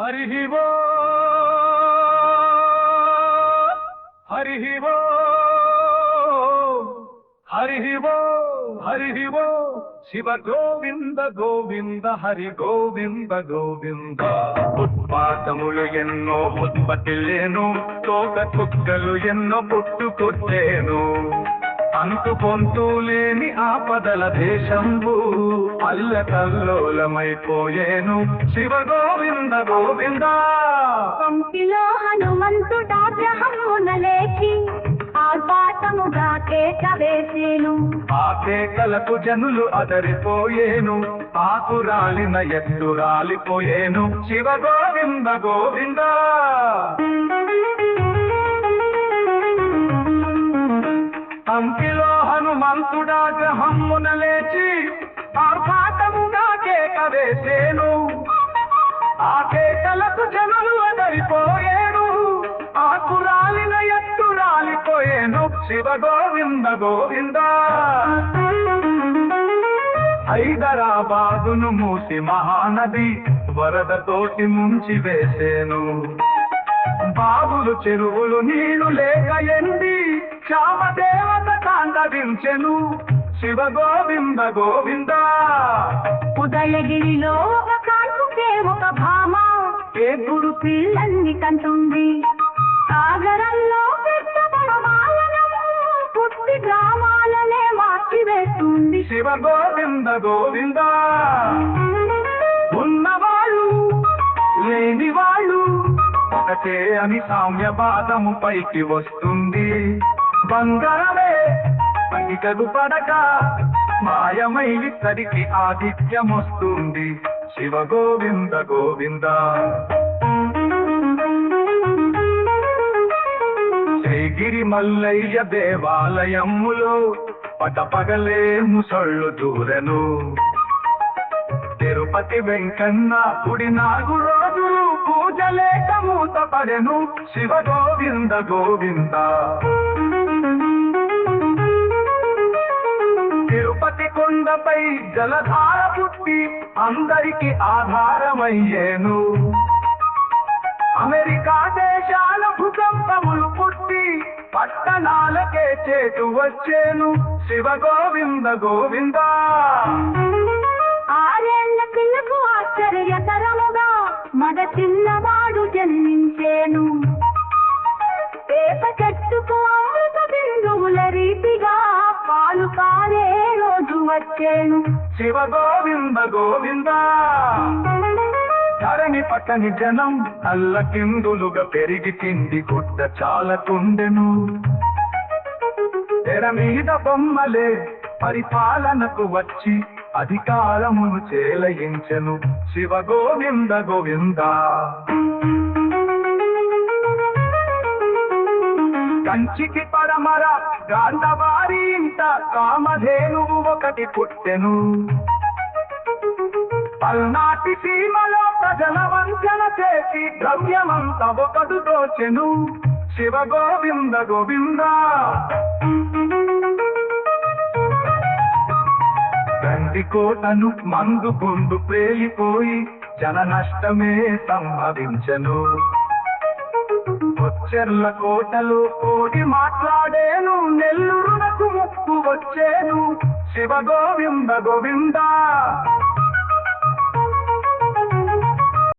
హరి హరి హరి హరి శివ గోవింద గోవింద హరి గోవింద గోవింద. ఉత్పాతములు ఎన్నో ఉత్పత్తి లేను తోక కుక్కలు ఎన్నో పుట్టుకొచ్చేను. అంతు పొంతు లేని ఆపదల దేశంబు అల్ల కల్లోలమైపోయేను శివ గోవింద గోవింద. పంపిలో హనుమంతుడాగ్రహమున లేచి ఆర్పాటముగా కేక వేసేను ఆ కేకలకు జనులు అదరిపోయేను ఆకు రాలిన ఎత్తు రాలిపోయేను. శివ గోవింద గోవింద. కంపిలో హనుమంతుడా గ్రహమున లేచి ఆర్భాటముగా కేక వేసేను. ఆ కేకలకు జనులు అదరిపోయేను ఆ కురాలిన ఎత్తు రాలిపోయేను. శివ గోవింద గోవింద. హైదరాబాదును మూసి మహానది వరదతోటి ముంచి వేసేను. బాబులు చెరువులు నీళ్ళు లేక ఎండి శ్యామదేవత తాండవించెను శివ గోవింద గోవింద ఉదయగిరిలో ఒక కాటుకే ఒక భామ. ఏగుడు పిల్లల్ని కంటుంది. సాగరంలో పెద్ద పుట్టి గ్రామాలనే మార్చివేస్తుంది. శివ గోవింద గోవింద ఉన్నవాళ్ళు లేని వాళ్ళు ఒకటే అని సామ్యపాదము పైకి వస్తుంది. బంగారమే పైకలు పడక మాయమై తరికి ఆతిథ్యమొస్తుంది వస్తుంది శివ గోవింద గోవింద. శ్రీగిరి మల్లయ్య దేవాలయములో పటపగలే ముసళ్ళు దూరను. తిరుపతి వెంకన్న గుడి నాలుగు రోజులు పూజలేక మూత పడెను శివ గోవింద గోవింద. తిరుపతి కొండపై జలధార పుట్టి అందరికి ఆధారమయ్యేను. అమెరికా దేశాల భూకంపములు పుట్టి పట్టణాలకే చేటు వచ్చేను. శివ గోవింద గోవింద. ఆరేళ్ళ పిల్లకు ఆశ్చర్యకరముగా మగ చిన్నవాడు జన్మించేను. వేప చెట్టుకు అమృత బిందువుల రీతిగా కేను శివ గోవింద గోవింద. ధరణి పట్టని జనం అల్లకిందులుగా పెరిగి తిండి గుడ్డ చాలకుండెను. తెర మీద బొమ్మలే పరిపాలనకు వచ్చి అధికారమును చేలయించెను. శివ గోవింద గోవింద. కంచికి పరమర గాంధవారి కామధేనువు ఒకటి పుట్టెను. పల్నాటి సీమలో ప్రజల వంచన చేసి ద్రవ్యమంత ఒకడు దోచెను. శివ గోవింద గోవింద. గండి కోటను మందు గుండు పేలిపోయి జన నష్టమే సంభవించను. వచ్చెర్ల కోటలు కోటి మాట్లాడేను నెల్లూరు ముప్పు వచ్చేను శివ గోవింద గోవిందా.